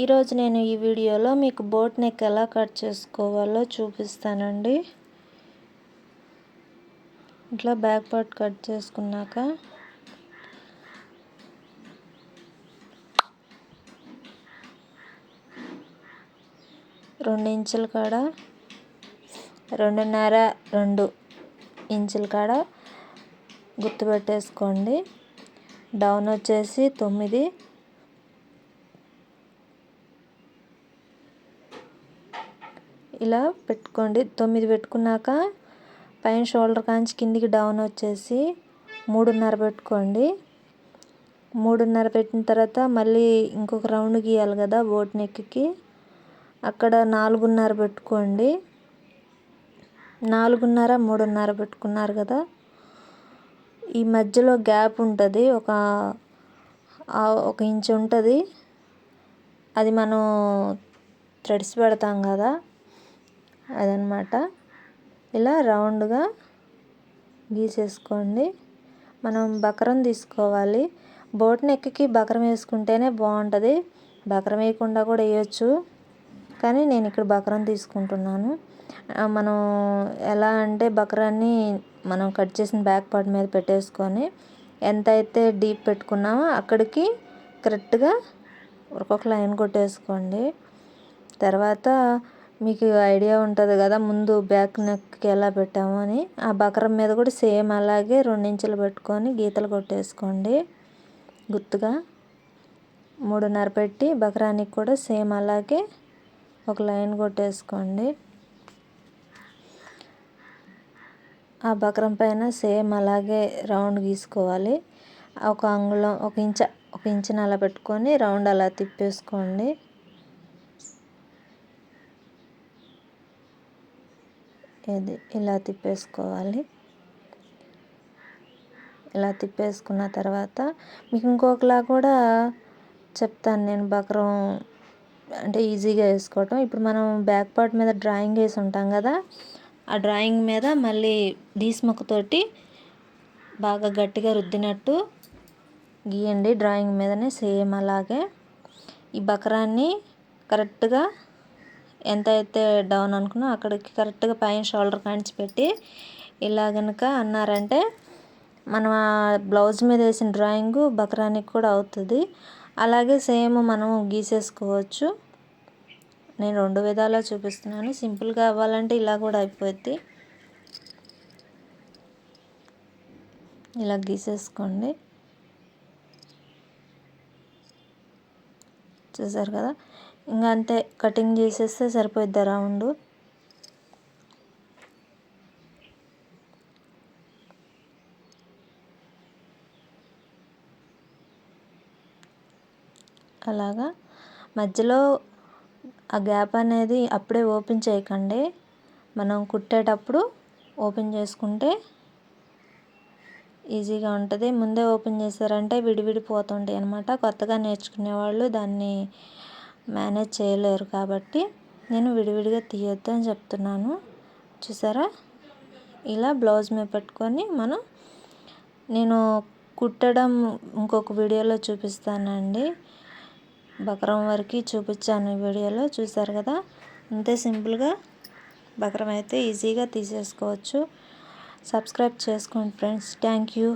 ఈరోజు నేను ఈ వీడియోలో మీకు బోట్ నెక్ ఎలా కట్ చేసుకోవాలో చూపిస్తానండి. ఇట్లా బ్యాక్ పార్ట్ కట్ చేసుకున్నాక రెండు ఇంచుల కాడ రెండున్నర రెండు ఇంచుల కాడ గుర్తుపెట్టేసుకోండి. డౌన్ వచ్చేసి తొమ్మిది ఇలా పెట్టుకోండి. తొమ్మిది పెట్టుకున్నాక పైన షోల్డర్ కాంచి కిందికి డౌన్ వచ్చేసి మూడున్నర పెట్టుకోండి. మూడున్నర పెట్టిన తర్వాత మళ్ళీ ఇంకొక రౌండ్ గీయాలి కదా బోట్ నెక్కి. అక్కడ నాలుగున్నర పెట్టుకోండి. నాలుగున్నర మూడున్నర పెట్టుకున్నారు కదా. ఈ మధ్యలో గ్యాప్ ఉంటుంది. ఒక ఒక ఇంచు ఉంటుంది. అది మనం థ్రెడ్స్ పెడతాం కదా. అదనమాట. ఇలా రౌండ్గా గీసేసుకోండి. మనం బకరం తీసుకోవాలి. బోట్ నెక్కి బకరం వేసుకుంటేనే బాగుంటుంది బకరం వేయకుండా కూడా వేయచ్చు. కానీ నేను ఇక్కడ బకరం తీసుకుంటున్నాను. మనం ఎలా అంటే బకరాన్ని మనం కట్ చేసిన బ్యాక్ పార్ట్ మీద పెట్టేసుకొని ఎంత అయితే డీప్ పెట్టుకున్నామో అక్కడికి కరెక్ట్గా ఒక్కొక్క లైన్ కొట్టేసుకోండి. తర్వాత మీకు ఐడియా ఉంటుంది కదా ముందు బ్యాక్ నెక్కి ఎలా పెట్టాము అని. ఆ బకరం మీద కూడా సేమ్ అలాగే రెండించులు పెట్టుకొని గీతలు కొట్టేసుకోండి. గుర్తుగా మూడున్నర పెట్టి బకరానికి కూడా సేమ్ అలాగే ఒక లైన్ కొట్టేసుకోండి. ఆ బకరం పైన సేమ్ అలాగే రౌండ్ గీసుకోవాలి. ఒక అంగుళం ఒక ఇంచ ఒక ఇంచుని అలా పెట్టుకొని రౌండ్ అలా తిప్పేసుకోండి. ఇది ఇలా తిప్పేసుకోవాలి. ఇలా తిప్పేసుకున్న తర్వాత మీకు ఇంకొకలా కూడా చెప్తాను నేను బక్రం అంటే ఈజీగా వేసుకోవటం. ఇప్పుడు మనం బ్యాక్ పార్ట్ మీద డ్రాయింగ్ వేసి ఉంటాం కదా ఆ డ్రాయింగ్ మీద మళ్ళీ డీస్ బాగా గట్టిగా రుద్దినట్టు గీయండి డ్రాయింగ్ మీదనే సేమ్ అలాగే. ఈ బకరాన్ని కరెక్ట్గా ఎంత అయితే డౌన్ అనుకున్నా అక్కడికి కరెక్ట్గా పైన షోల్డర్ కాంచి పెట్టి ఇలా కనుక అన్నారంటే మనం ఆ బ్లౌజ్ మీద వేసిన డ్రాయింగ్ బక్రానికి కూడా అవుతుంది. అలాగే సేమ్ మనం గీసేసుకోవచ్చు. నేను రెండు విధాలా చూపిస్తున్నాను. సింపుల్గా అవ్వాలంటే ఇలా కూడా అయిపోద్ది. ఇలా గీసేసుకోండి. చూసారు కదా. ఇంకా అంతే కటింగ్ చేసేస్తే సరిపోయిద్ది రౌండ్ అలాగా. మధ్యలో ఆ గ్యాప్ అనేది అప్పుడే ఓపెన్ చేయకండి. మనం కుట్టేటప్పుడు ఓపెన్ చేసుకుంటే ఈజీగా ఉంటుంది. ముందే ఓపెన్ చేశారంటే విడివిడిపోతుంటాయి అనమాట కొత్తగా నేర్చుకునే వాళ్ళు దాన్ని మేనేజ్ చేయలేరు కాబట్టి నేను విడివిడిగా తీయొద్దు అని చెప్తున్నాను. చూసారా? ఇలా బ్లౌజ్ మీద పెట్టుకొని మనం నేను కుట్టడం ఇంకొక వీడియోలో చూపిస్తానండి. బకరం వరకు చూపించాను ఈ వీడియోలో. చూసారు కదా? అంతే సింపుల్గా బకరం అయితే ఈజీగా తీసేసుకోవచ్చు. సబ్స్క్రైబ్ చేసుకోండి ఫ్రెండ్స్ థ్యాంక్ యూ